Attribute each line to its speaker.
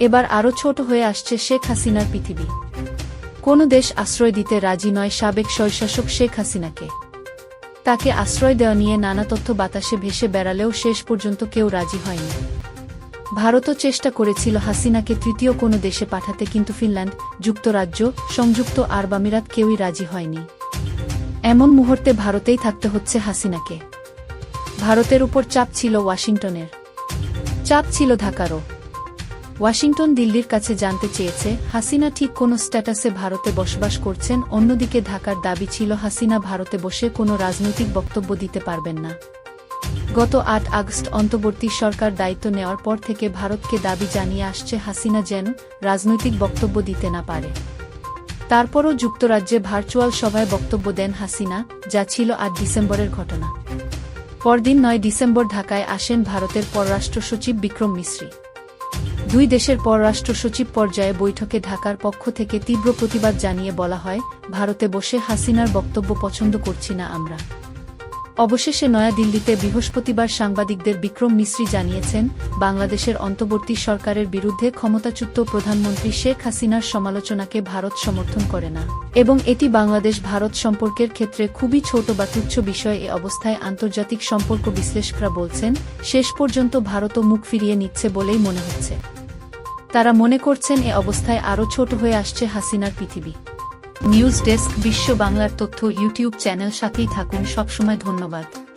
Speaker 1: এবার আরও ছোট হয়ে আসছে শেখ হাসিনার পৃথিবী। কোনো দেশ আশ্রয় দিতে রাজি নয় সাবেক স্বৈশাসক শেখ হাসিনাকে। তাকে আশ্রয় দেওয়া নিয়ে নানা তথ্য বাতাসে ভেসে বেড়ালেও শেষ পর্যন্ত কেউ রাজি হয়নি। ভারতও চেষ্টা করেছিল হাসিনাকে তৃতীয় কোনো দেশে পাঠাতে কিন্তু ফিনল্যান্ড, যুক্তরাজ্য, সংযুক্ত আরব আমিরাত কেউই রাজি হয়নি। এমন মুহূর্তে ভারতেই থাকতে হচ্ছে হাসিনাকে। ভারতের উপর চাপ ছিল ওয়াশিংটনের। চাপ ছিল ঢাকারও। ওয়াশিংটন দিল্লির কাছে জানতে চেয়েছে, হাসিনা ঠিক কোন স্ট্যাটাসে ভারতে বসবাস করছেন, অন্যদিকে ঢাকার দাবি ছিল হাসিনা ভারতে বসে কোনো রাজনৈতিক বক্তব্য দিতে পারবেন না। গত আট আগস্ট অন্তর্বর্তী সরকার দায়িত্ব নেওয়ার পর থেকে ভারতকে দাবি জানিয়ে আসছে হাসিনা যেন রাজনৈতিক বক্তব্য দিতে না পারে। তারপরও যুক্তরাজ্যে ভার্চুয়াল সভায় বক্তব্য দেন হাসিনা, যা ছিল আট ডিসেম্বরের ঘটনা। পরদিন নয় ডিসেম্বর ঢাকায় আসেন ভারতের পররাষ্ট্র সচিব বিক্রম মিশ্রি। দুই দেশের পররাষ্ট্র সচিব পর্যায়ে বৈঠকে ঢাকার পক্ষ থেকে তীব্র প্রতিবাদ জানিয়ে বলা হয়, ভারতে বসে হাসিনার বক্তব্য পছন্দ করছি না আমরা। অবশেষে নয়াদিল্লিতে বৃহস্পতিবার সাংবাদিকদের বিক্রম মিশ্রি জানিয়েছেন, বাংলাদেশের অন্তর্বর্তী সরকারের বিরুদ্ধে ক্ষমতাচ্যুত প্রধানমন্ত্রী শেখ হাসিনার সমালোচনাকে ভারত সমর্থন করে না। এবং এটি বাংলাদেশ ভারত সম্পর্কের ক্ষেত্রে খুবই ছোট বা তুচ্ছ বিষয় এ অবস্থায় আন্তর্জাতিক সম্পর্ক বিশ্লেষকরা বলছেন, শেষ পর্যন্ত ভারতও মুখ ফিরিয়ে নিচ্ছে বলেই মনে হচ্ছে। তারা মনে করছেন এ অবস্থায় আরও ছোট হয়ে আসছে হাসিনার পৃথিবী। নিউজ ডেস্ক বিশ্ব বাংলার তথ্য, ইউটিউব চ্যানেল সাথেই থাকুন, সবসময় ধন্যবাদ।